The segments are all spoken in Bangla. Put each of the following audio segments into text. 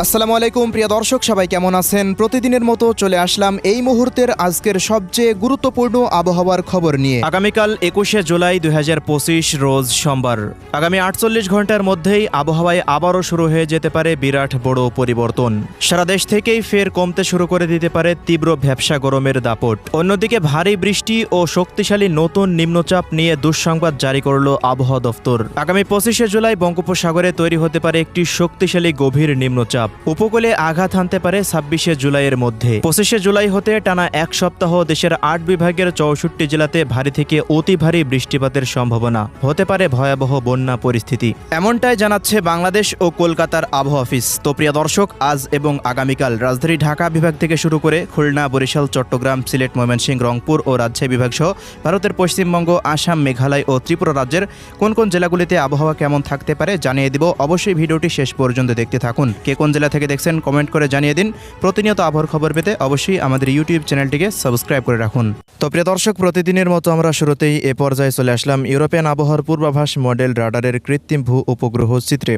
আসসালামু আলাইকুম, প্রিয় দর্শক, সবাই কেমন আছেন? প্রতিদিনের মতো চলে আসলাম এই মুহূর্তের আজকের সবচেয়ে গুরুত্বপূর্ণ আবহাওয়ার খবর নিয়ে। আগামীকাল একুশে জুলাই দুই হাজার পঁচিশ, রোজ সোমবার। আগামী আটচল্লিশ ঘণ্টার মধ্যেই আবহাওয়ায় আবারও শুরু হয়ে যেতে পারে বিরাট বড় পরিবর্তন। সারা দেশ থেকেই ফের কমতে শুরু করে দিতে পারে তীব্র ভ্যাবসা গরমের দাপট। অন্যদিকে ভারী বৃষ্টি ও শক্তিশালী নতুন নিম্নচাপ নিয়ে দুঃসংবাদ জারি করল আবহাওয়া দফতর। আগামী পঁচিশে জুলাই বঙ্গোপসাগরে তৈরি হতে পারে একটি শক্তিশালী গভীর নিম্নচাপ। উপকূলে আঘাত হানতে পারে ছাব্বিশে জুলাইয়ের মধ্যে। পঁচিশে জুলাই হতে টানা এক সপ্তাহ দেশের আট বিভাগের চৌষট্টি জেলাতে ভারী থেকে অতি ভারী বৃষ্টিপাতের সম্ভাবনা। হতে পারে ভয়াবহ বন্যা পরিস্থিতি। এমনটাই জানাচ্ছে বাংলাদেশ ও কলকাতার আবহাওয়া অফিস। তো প্রিয় দর্শক, আজ এবং আগামীকাল রাজধানী ঢাকা বিভাগ থেকে শুরু করে খুলনা, বরিশাল, চট্টগ্রাম, সিলেট, ময়মনসিংহ, রংপুর ও রাজশাহী বিভাগ সহ ভারতের পশ্চিমবঙ্গ, আসাম, মেঘালয় ও ত্রিপুরা রাজ্যের কোন কোন জেলাগুলিতে আবহাওয়া কেমন থাকতে পারে জানিয়ে দিব। অবশ্যই ভিডিওটি শেষ পর্যন্ত দেখতে থাকুন। কে কোন জেলা থেকে দেখছেন কমেন্ট করে জানিয়ে দিন। প্রতিনিয়ত আবহাওয়ার খবর পেতে অবশ্যই আমাদের ইউটিউব চ্যানেলটিকে সাবস্ক্রাইব করে রাখুন। তো প্রিয় দর্শক, প্রতিদিনের মতো আমরা শুরুতেই এ পর্যায়ে চলে আসলাম ইউরোপিয়ান আবহাওয়ার পূর্বাভাস মডেল রাডারের কৃত্রিম ভূ উপগ্রহ চিত্রে।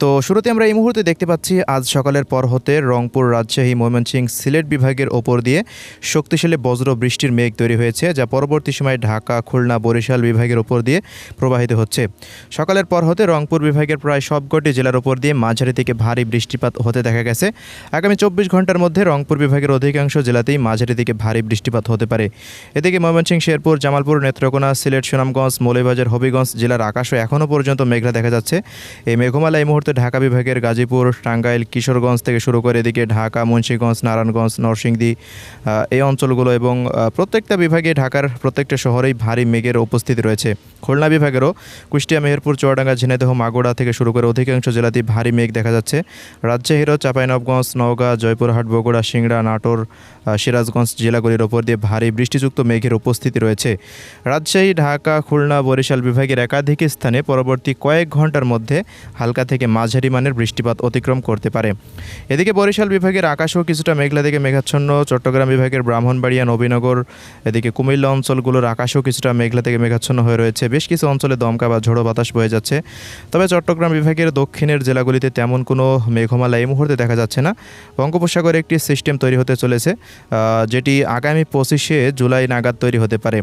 তো শুরুতে আমরা এই মুহূর্তে দেখতে পাচ্ছি, আজ সকালের পর হতে রংপুর রাজশাহী, ময়মনসিংহ, সিলেট বিভাগের ওপর দিয়ে শক্তিশালী বজ্র বৃষ্টির মেঘ তৈরি হয়েছে, যা পরবর্তী সময়ে ঢাকা, খুলনা, বরিশাল বিভাগের ওপর দিয়ে প্রবাহিত হচ্ছে। সকালের পর হতে রংপুর বিভাগের প্রায় সবকটি জেলার ওপর দিয়ে মাঝারি থেকে ভারী বৃষ্টিপাত হতে দেখা গেছে। আগামী চব্বিশ ঘণ্টার মধ্যে রংপুর বিভাগের অধিকাংশ জেলাতেই মাঝারি দিকে ভারী বৃষ্টিপাত হতে পারে। এদিকে ময়মনসিংহ, শেরপুর, জামালপুর, নেত্রকোনা, সিলেট, সুনামগঞ্জ, মৌলভীবাজার, হবিগঞ্জ জেলার আকাশও এখনও পর্যন্ত মেঘলা দেখা যাচ্ছে। এই মেঘমালা এই মুহূর্তে ঢাকা বিভাগের গাজীপুর, টাঙ্গাইল, কিশোরগঞ্জ থেকে শুরু করে এদিকে ঢাকা, মুন্সীগঞ্জ, নারায়ণগঞ্জ, নরসিংদী এই অঞ্চলগুলো এবং প্রত্যেকটা বিভাগে ঢাকার প্রত্যেকটা শহরেই ভারী মেঘের উপস্থিতি রয়েছে। খুলনা বিভাগেরও কুষ্টিয়া, মেহেরপুর, চুয়াডাঙ্গা, ঝিনাইদহ মাগুড়া থেকে শুরু করে অধিকাংশ জেলাতেই ভারী মেঘ দেখা যাচ্ছে। রাজশাহীরও চাঁপাইনবগঞ্জ, নওগাঁ, জয়পুরহাট, বগুড়া, সিংড়া, নাটোর সিরাজগঞ্জ জেলাগুলির ওপর দিয়ে ভারী বৃষ্টিযুক্ত মেঘের উপস্থিতি রয়েছে। রাজশাহী, ঢাকা, খুলনা, বরিশাল বিভাগের একাধিক স্থানে পরবর্তী কয়েক ঘণ্টার মধ্যে হালকা থেকে মাঝারি মানের বৃষ্টিপাত অতিক্রম করতে পারে। এদিকে বরিশাল বিভাগের আকাশও কিছুটা মেঘলা থেকে মেঘাচ্ছন্ন, চট্টগ্রাম বিভাগের ব্রাহ্মণবাড়িয়া, নবীনগর, এদিকে কুমিল্লা অঞ্চলগুলোর আকাশও কিছুটা মেঘলা থেকে মেঘাচ্ছন্ন হয়ে রয়েছে। বেশ কিছু অঞ্চলে দমকা বা ঝোড়ো বাতাস বয়ে যাচ্ছে। তবে চট্টগ্রাম বিভাগের দক্ষিণের জেলাগুলিতে তেমন কোনো মেঘমালা এই মুহূর্তে দেখা যাচ্ছে না। বঙ্গোপসাগরে একটি সিস্টেম তৈরি হতে চলেছে যেটি আগামী পঁচিশে জুলাই নাগাদ তৈরি হতে পারে।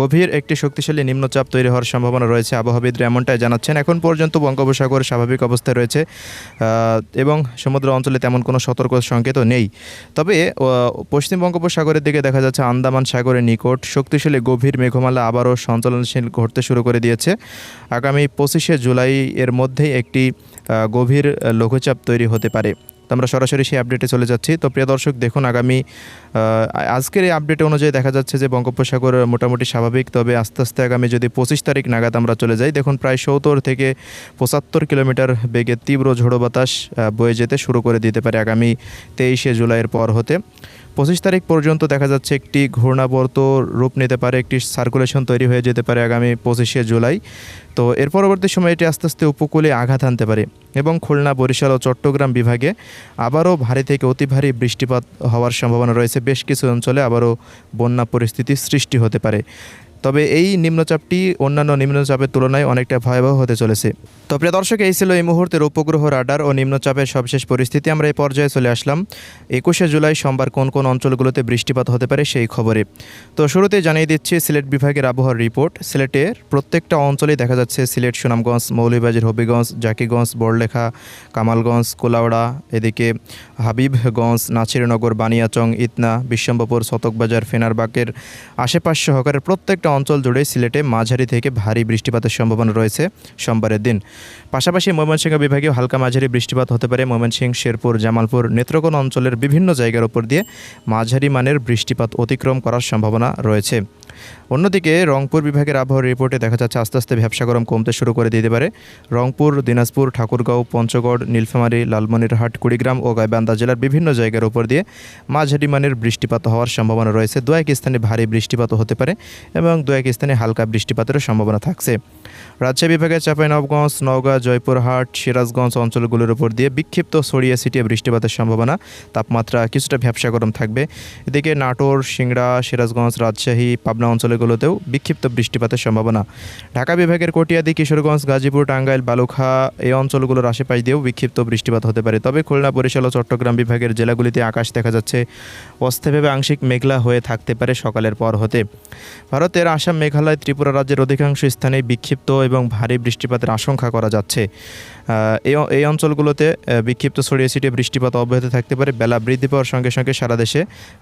গভীর একটি শক্তিশালী নিম্নচাপ তৈরি হওয়ার সম্ভাবনা রয়েছে। আবহাওয়াবিদরা এমনটাই জানাচ্ছেন। এখন পর্যন্ত বঙ্গোপসাগর স্বাভাবিক অবস্থায় রয়েছে এবং সমুদ্র অঞ্চলে তেমন কোনো সতর্ক সংকেতও নেই। তবে পশ্চিম বঙ্গোপসাগরের দিকে দেখা যাচ্ছে আন্দামান সাগরের নিকট শক্তিশালী গভীর মেঘমালা আবারও সঞ্চালনশীল ঘটতে শুরু করে দিয়েছে। আগামী পঁচিশে জুলাই এর মধ্যেই একটি গভীর লঘুচাপ তৈরি হতে পারে। তো আমরা সরাসরি সেই আপডেটে চলে যাচ্ছি। তো প্রিয় দর্শক, দেখুন আগামী আজকের এই আপডেট অনুযায়ী দেখা যাচ্ছে যে বঙ্গোপসাগর মোটামুটি স্বাভাবিক, তবে আস্তে আস্তে আগামী যদি পঁচিশ তারিখ নাগাদ আমরা চলে যাই, দেখুন প্রায় সত্তর থেকে পঁচাত্তর কিলোমিটার বেগে তীব্র ঝোড়ো বাতাস বয়ে যেতে শুরু করে দিতে পারে আগামী তেইশে জুলাইয়ের পর হতে। পঁচিশ তারিখ পর্যন্ত দেখা যাচ্ছে একটি ঘূর্ণাবর্ত রূপ নিতে পারে, একটি সার্কুলেশন তৈরি হয়ে যেতে পারে আগামী পঁচিশে জুলাই। তো এর পরবর্তী সময় এটি আস্তে আস্তে উপকূলে আঘাত আনতে পারে এবং খুলনা, বরিশাল ও চট্টগ্রাম বিভাগে আবারও ভারী থেকে অতি ভারী বৃষ্টিপাত হওয়ার সম্ভাবনা রয়েছে। বেশ কিছু অঞ্চলে আবারও বন্যা পরিস্থিতি সৃষ্টি হতে পারে। তবে এই নিম্নচাপটি অন্যান্য নিম্নচাপের তুলনায় অনেকটা ভয়াবহ হতে চলেছে। তো প্রিয় দর্শক, এই ছিল এই মুহূর্তের উপগ্রহ রাডার ও নিম্নচাপের সবশেষ পরিস্থিতি। আমরা এই পর্যায়ে চলে আসলাম। একুশে জুলাই সোমবার কোন কোন অঞ্চলগুলোতে বৃষ্টিপাত হতে পারে সেই খবরে। তো শুরুতে জানিয়ে দিচ্ছি, সিলেট বিভাগের আবহাওয়ার রিপোর্ট। সিলেটের প্রত্যেকটা অঞ্চলেই দেখা যাচ্ছে সিলেট, সুনামগঞ্জ, মৌলভীবাজার, হবিগঞ্জ, জাকিগঞ্জ, বড়লেখা, কামালগঞ্জ কোলাউড়া এদিকে হাবিবগঞ্জ, নাছিরনগর, বানিয়াচং, ইতনা বিশ্বম্বপুর শতকবাজার ফেনারবাগের আশেপাশ সহকারে প্রত্যেকটা অঞ্চল জুড়ে সিলেটে মাঝারি থেকে ভারী বৃষ্টিপাতের সম্ভাবনা রয়েছে সোমবারের দিন। পাশাপাশি ময়মনসিংহ বিভাগেও হালকা মাঝারি বৃষ্টিপাত হতে পারে। ময়মনসিংহ, শেরপুর, জামালপুর, নেত্রকোনা অঞ্চলের বিভিন্ন জায়গার উপর দিয়ে মাঝারি মানের বৃষ্টিপাত অতিক্রম করার সম্ভাবনা রয়েছে। অন্যদিকে রংপুর বিভাগের আবহাওয়ার রিপোর্টে দেখা যাচ্ছে আস্তে আস্তে ব্যবসা গরম কমতে শুরু করে দিতে পারে। রংপুর, দিনাজপুর, ঠাকুরগাঁও, পঞ্চগড়, নীলফামারী লালমনিরহাট কুড়িগ্রাম ও গাইবান্ধা জেলার বিভিন্ন জায়গার উপর দিয়ে মাঝারি মানের বৃষ্টিপাত হওয়ার সম্ভাবনা রয়েছে। দু এক স্থানে ভারী বৃষ্টিপাত হতে পারে এবং দু এক স্থানে হালকা বৃষ্টিপাতেরও সম্ভাবনা থাকছে। রাজশাহী বিভাগের চাঁপাইনবগঞ্জ নওগাঁ, জয়পুরহাট, সিরাজগঞ্জ অঞ্চলগুলোর উপর দিয়ে বিক্ষিপ্ত ছড়িয়ে ছিটিয়ে বৃষ্টিপাতের সম্ভাবনা। তাপমাত্রা কিছুটা ভ্যাবসা গরম থাকবে। এদিকে নাটোর, সিংড়া, সিরাজগঞ্জ, রাজশাহী, পাবনা অঞ্চলগুলোতেও বিক্ষিপ্ত বৃষ্টিপাতের সম্ভাবনা। ঢাকা বিভাগের কটিয়াদি, কিশোরগঞ্জ, গাজীপুর, টাঙ্গাইল, বালুখা এই অঞ্চলগুলোর আশেপাশ দিয়েও বিক্ষিপ্ত বৃষ্টিপাত হতে পারে। তবে খুলনা, বরিশাল ও চট্টগ্রাম বিভাগের জেলাগুলিতে আকাশ দেখা যাচ্ছে অস্থায়ীভাবে আংশিক মেঘলা হয়ে থাকতে পারে সকালের পর হতে। ভারতের আসাম, মেঘালয়, ত্রিপুরা রাজ্যের অধিকাংশ স্থানে বিক্ষিপ্ত এবং ভারী বৃষ্টিপাতের আশঙ্কা করা যাচ্ছে। এই অঞ্চলগুলোতে বিক্ষিপ্ত ছড়িয়ে ছিটিয়ে বৃষ্টিপাত অব্যাহত থাকতে পারে। বেলা বৃদ্ধি পাওয়ার সঙ্গে সঙ্গে সারা দেশে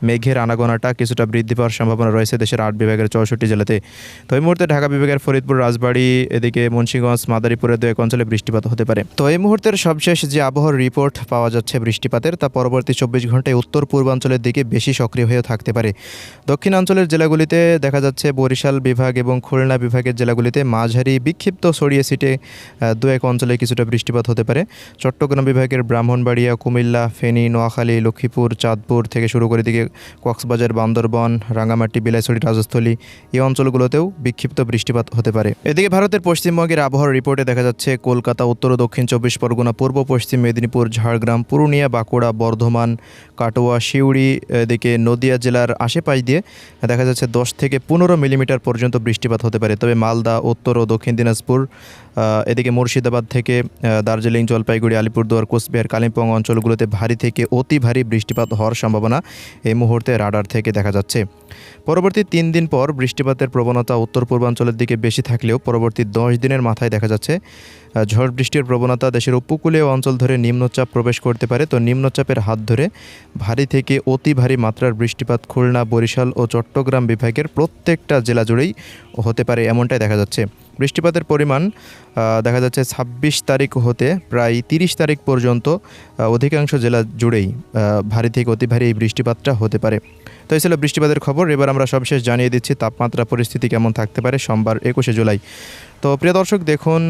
মেঘের আনাগোনাটা কিছুটা বৃদ্ধি পাওয়ার সম্ভাবনা রয়েছে। দেশের আট বিভাগের চৌষট্টি জেলাতে। তো এই মুহূর্তে ঢাকা বিভাগের ফরিদপুর রাজবাড়ি এদিকে মুন্সীগঞ্জ মাদারীপুরের দু এক অঞ্চলে বৃষ্টিপাত হতে পারে। তো এই মুহূর্তের সবশেষ যে আবহাওয়ার রিপোর্ট পাওয়া যাচ্ছে বৃষ্টিপাতের তা পরবর্তী চব্বিশ ঘন্টায় উত্তর পূর্বাঞ্চলের দিকে বেশি সক্রিয় হয়ে থাকতে পারে। দক্ষিণাঞ্চলের জেলাগুলিতে দেখা যাচ্ছে বরিশাল বিভাগ এবং খুলনা বিভাগের জেলাগুলিতে মাঝারি বিক্ষিপ্ত ছড়িয়ে আহ, দু এক অঞ্চলে কিছুটা বৃষ্টিপাত হতে পারে। চট্টগ্রাম বিভাগের ব্রাহ্মণবাড়িয়া কুমিল্লা ফেনী নোয়াখালী লক্ষ্মীপুর চাঁদপুর থেকে শুরু করে দিকে কক্সবাজার বান্দরবন রাঙ্গামাটি বিলাইছড়ি রাজস্থলী এই অঞ্চলগুলোতেও বিক্ষিপ্ত বৃষ্টিপাত হতে পারে। এদিকে ভারতের পশ্চিমবঙ্গের আবহাওয়ার রিপোর্টে দেখা যাচ্ছে, কলকাতা, উত্তর ও দক্ষিণ চব্বিশ পরগনা, পূর্ব পশ্চিম মেদিনীপুর, ঝাড়গ্রাম, পুরুলিয়া, বাঁকুড়া, বর্ধমান, কাটোয়া শিউড়ি এদিকে নদিয়া জেলার আশেপাশ দিয়ে দেখা যাচ্ছে দশ থেকে পনেরো মিলিমিটার পর্যন্ত বৃষ্টিপাত হতে পারে। তবে মালদা, উত্তর ও দক্ষিণ দিনাজপুর এদিকে মুর্শিদাবাদ থেকে দার্জিলিং, জলপাইগুড়ি, আলিপুরদুয়ার, কোচবিহার, কালিম্পং অঞ্চলগুলোতে ভারী থেকে অতি ভারী বৃষ্টিপাত হওয়ার সম্ভাবনা এই মুহূর্তে রাডার থেকে দেখা যাচ্ছে। পরবর্তী তিন দিন পর বৃষ্টিপাতের প্রবণতা উত্তর পূর্বাঞ্চলের দিকে বেশি থাকলেও পরবর্তী দশ দিনের মাথায় দেখা যাচ্ছে। ঝড় বৃষ্টির প্রবণতা দেশের উপকূলীয় অঞ্চল ধরে নিম্নচাপ প্রবেশ করতে পারে, তো নিম্নচাপের হাত ধরে ভারী থেকে অতি ভারী মাত্রার বৃষ্টিপাত খুলনা, বরিশাল ও চট্টগ্রাম বিভাগের প্রত্যেকটা জেলা জুড়েই হতে পারে এমনটাই দেখা যাচ্ছে। বৃষ্টিপাতের পরিমাণ দেখা যাচ্ছে ছাব্বিশ তারিখ হতে প্রায় তিরিশ তারিখ পর্যন্ত অধিকাংশ জেলা জুড়েই ভারী থেকে অতি ভারী এই বৃষ্টিপাতটা হতে পারে। তো এই ছিল বৃষ্টিপাতের খবর। এবার আমরা সবশেষ জানিয়ে দিচ্ছি তাপমাত্রা পরিস্থিতি কেমন থাকতে পারে সোমবার একুশে জুলাই। তো প্রিয় দর্শক দেখুন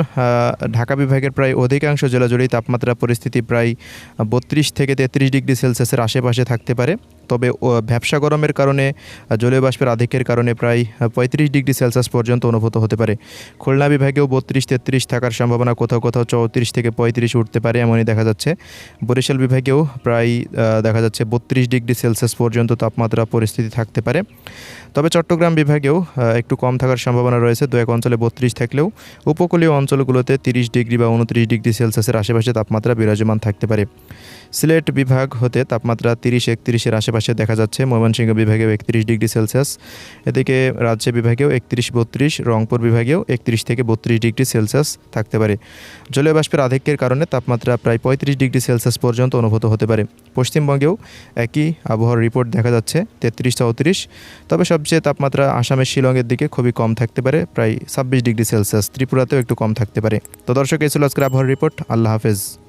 ঢাকা বিভাগের প্রায় অধিকাংশ জেলা জুড়েই তাপমাত্রা পরিস্থিতি প্রায় বত্রিশ থেকে তেত্রিশ ডিগ্রি সেলসিয়াসের আশেপাশে থাকতে পারে। তবে ও, ভ্যাবসা গরমের কারণে জলীয় বাষ্পের আধিক্যের কারণে প্রায় পঁয়ত্রিশ ডিগ্রি সেলসিয়াস পর্যন্ত অনুভূত হতে পারে। খুলনা বিভাগেও বত্রিশ তেত্রিশ থাকার সম্ভাবনা কোথাও কোথাও চৌত্রিশ থেকে পঁয়ত্রিশ উঠতে পারে, এমনই দেখা যাচ্ছে। বরিশাল বিভাগেও প্রায় দেখা যাচ্ছে বত্রিশ ডিগ্রি সেলসিয়াস পর্যন্ত তাপমাত্রা পরিস্থিতি থাকতে পারে। তবে চট্টগ্রাম বিভাগেও একটু কম থাকার সম্ভাবনা রয়েছে। দু এক অঞ্চলে বত্রিশ থাকলেও উপকূলীয় অঞ্চলগুলোতে তিরিশ ডিগ্রি বা উনত্রিশ ডিগ্রি সেলসিয়াসের আশেপাশে তাপমাত্রা বিরাজমান থাকতে পারে। সিলেট বিভাগ হতে তাপমাত্রা তিরিশ, একত্রিশের আশেপাশে দেখা যাচ্ছে। ময়মনসিংহ বিভাগেও একত্রিশ ডিগ্রি সেলসিয়াস। এদিকে রাজশাহী বিভাগেও একত্রিশ, বত্রিশ। রংপুর বিভাগেও একত্রিশ থেকে বত্রিশ ডিগ্রি সেলসিয়াস থাকতে পারে। জলীয় বাষ্পের আধিক্যের কারণে তাপমাত্রা প্রায় পঁয়ত্রিশ ডিগ্রি সেলসিয়াস পর্যন্ত অনুভূত হতে পারে। পশ্চিমবঙ্গেও একই আবহাওয়ার রিপোর্ট দেখা যাচ্ছে, তেত্রিশ চৌত্রিশ তবে সবচেয়ে তাপমাত্রা আসামের শিলংয়ের দিকে খুবই কম থাকতে পারে, প্রায় ছাব্বিশ ডিগ্রি সেলসিয়াস ত্রিপুরাতেও একটু কম থাকতে পারে। তো দর্শক, এই ছিল আজকের আবহাওয়ার রিপোর্ট আল্লাহ হাফেজ।